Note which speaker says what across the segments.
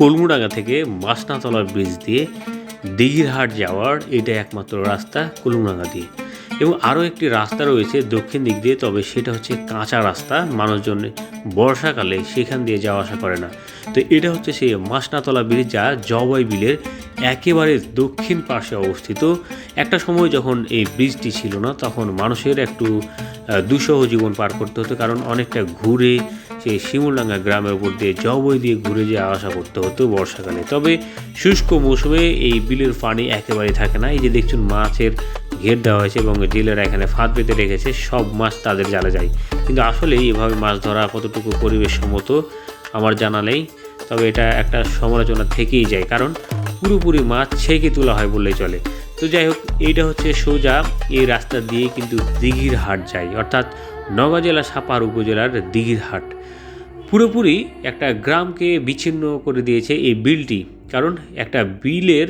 Speaker 1: কলমুডাঙ্গা থেকে মাসনাতলা ব্রিজ দিয়ে দিঘিরহাট যাওয়ার এটা একমাত্র রাস্তা কলমুডাঙ্গা দিয়ে। এবং আরও একটি রাস্তা রয়েছে দক্ষিণ দিক দিয়ে, তবে সেটা হচ্ছে কাঁচা রাস্তা। মানুষজন বর্ষাকালে সেখান দিয়ে যাওয়া আসা করে না। তো এটা হচ্ছে সেই মাসনাতলা ব্রিজ যা জবাই বিলের একেবারে দক্ষিণ পাশে অবস্থিত। একটা সময় যখন এই ব্রিজটি ছিল না, তখন মানুষের একটু দুঃসহ জীবন পার করতে হতো, কারণ অনেকটা ঘুরে সেই শিমুলডাঙ্গা গ্রামের উপর দিয়ে জবই দিয়ে ঘুরে যে আসা করতে হতো বর্ষাকালে। তবে শুষ্ক মৌসুমে এই বিলের পানি একেবারেই থাকে না। এই যে দেখছুন মাছের ঘের দেওয়া হয়েছে এবং জেলেরা এখানে ফাঁদ পেতে রেখেছে, সব মাছ তাদের জালে যায়। কিন্তু আসলে এভাবে মাছ ধরা কতটুকু পরিবেশ সম্মত আমার জানা নেই। তবে এটা একটা সমালোচনা থেকেই যায়, কারণ পুরোপুরি মাছ ছেঁকে তোলা হয় বললেই চলে। তো যাই হোক, এইটা হচ্ছে সোজা। এই রাস্তা দিয়ে কিন্তু দিঘির হাট যায়। অর্থাৎ নওগাঁ জেলা সাপার উপজেলার দিঘির হাট। পুরোপুরি একটা গ্রামকে বিচ্ছিন্ন করে দিয়েছে এই বিলটি। কারণ একটা বিলের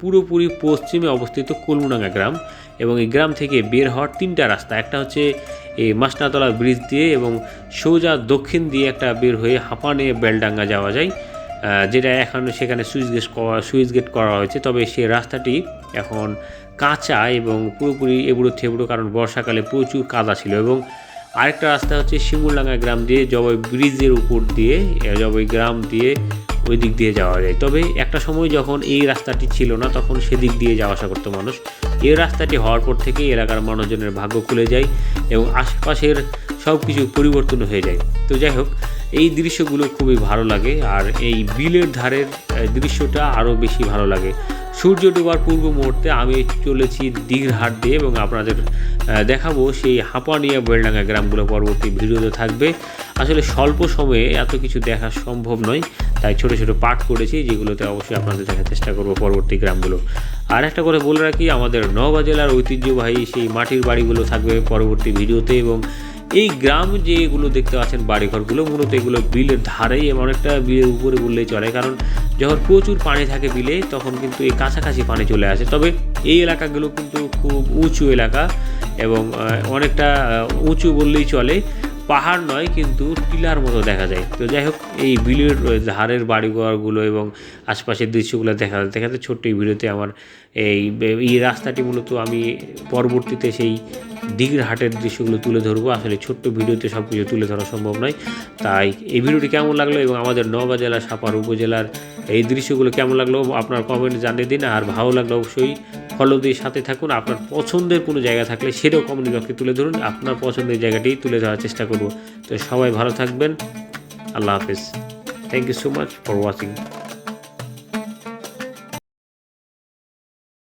Speaker 1: পুরোপুরি পশ্চিমে অবস্থিত কলমুডাঙ্গা গ্রাম এবং এই গ্রাম থেকে বের হওয়ার তিনটা রাস্তা, একটা হচ্ছে এই মাসনাতলা ব্রিজ দিয়ে এবং সোজা দক্ষিণ দিয়ে একটা বের হয়ে হাঁপানে বেলডাঙ্গা যাওয়া যায় যেটা এখন সেখানে সুইচ গেট করা, সুইচ গেট করা হয়েছে। তবে সেই রাস্তাটি এখন কাঁচা এবং পুরোপুরি এবড়ো থেবড়ো কারণ বর্ষাকালে প্রচুর কাদা ছিল এবং আরেকটা রাস্তা হচ্ছে শিমুলডাঙ্গা গ্রাম দিয়ে জবাই ব্রিজের উপর দিয়ে জবাই গ্রাম দিয়ে ওই দিক দিয়ে যাওয়া যায়। তবে একটা সময় যখন এই রাস্তাটি ছিল না, তখন সেদিক দিয়ে যাওয়া আসা করতো মানুষ। এই রাস্তাটি হওয়ার পর থেকে এলাকার মানুষজনের ভাগ্য খুলে যায় এবং আশপাশের সব কিছু পরিবর্তন হয়ে যায়। তো যাই হোক, এই দৃশ্যগুলো খুবই ভালো লাগে আর এই বিলের ধারের দৃশ্যটা আরও বেশি ভালো লাগে। সূর্য ডোবার পূর্ব মুহূর্তে আমি চলেছি দীঘরহাট দিয়ে এবং আপনাদের দেখাবো সেই হাঁপানিয়া বেলডাঙ্গা গ্রামগুলো পরবর্তী ভিডিওতে থাকবে। আসলে স্বল্প সময়ে এত কিছু দেখা সম্ভব নয়, তাই ছোট ছোট পাঠ করেছি যেগুলোতে অবশ্যই আপনাদের দেখার চেষ্টা করব পরবর্তী গ্রামগুলো। আর একটা করে বলে রাখি, আমাদের নওগাঁ জেলার ঐতিহ্যবাহী সেই মাটির বাড়িগুলো থাকবে পরবর্তী ভিডিওতে এবং এই গ্রাম যে এগুলো দেখতে পাচ্ছেন বাড়িঘরগুলো, মূলত এগুলো বিলের ধারেই এবং অনেকটা বিলের উপরে বললেই চলে, কারণ যখন প্রচুর পানি থাকে বিলে, তখন কিন্তু এই কাছাকাছি পানি চলে আসে। তবে এই এলাকাগুলো কিন্তু খুব উঁচু এলাকা এবং অনেকটা উঁচু বললেই চলে। পাহাড় নয়, কিন্তু টিলার মতো দেখা যায়। তো যাই হোক, এই বিলের ধারের বাড়িঘরগুলো এবং আশপাশের দৃশ্যগুলো দেখা যায়। দেখাতে ছোট্ট এই ভিডিওতে আমার এই এই রাস্তাটি মূলত আমি পরবর্তীতে সেই দিঘির হাটের দৃশ্যগুলো তুলে ধরবো। আসলে ছোট্ট ভিডিওতে সব কিছু তুলে ধরা সম্ভব নয়। তাই এই ভিডিওটি কেমন লাগল এবং আমাদের নওগাঁ জেলা সাপার উপজেলার এই দৃশ্যগুলো কেমন লাগল, আপনার কমেন্ট জানিয়ে দিন। আর ভালো লাগল অবশ্যই ফলো দিয়ে সাথে থাকুন। আপনার পছন্দের কোনো জায়গা থাকলে সেটাও কমেন্ট বক্সে তুলে ধরুন। আপনার পছন্দের জায়গাটি তুলে ধরার চেষ্টা করব। তো সবাই ভালো থাকবেন। আল্লাহ হাফিজ। Thank you so much for watching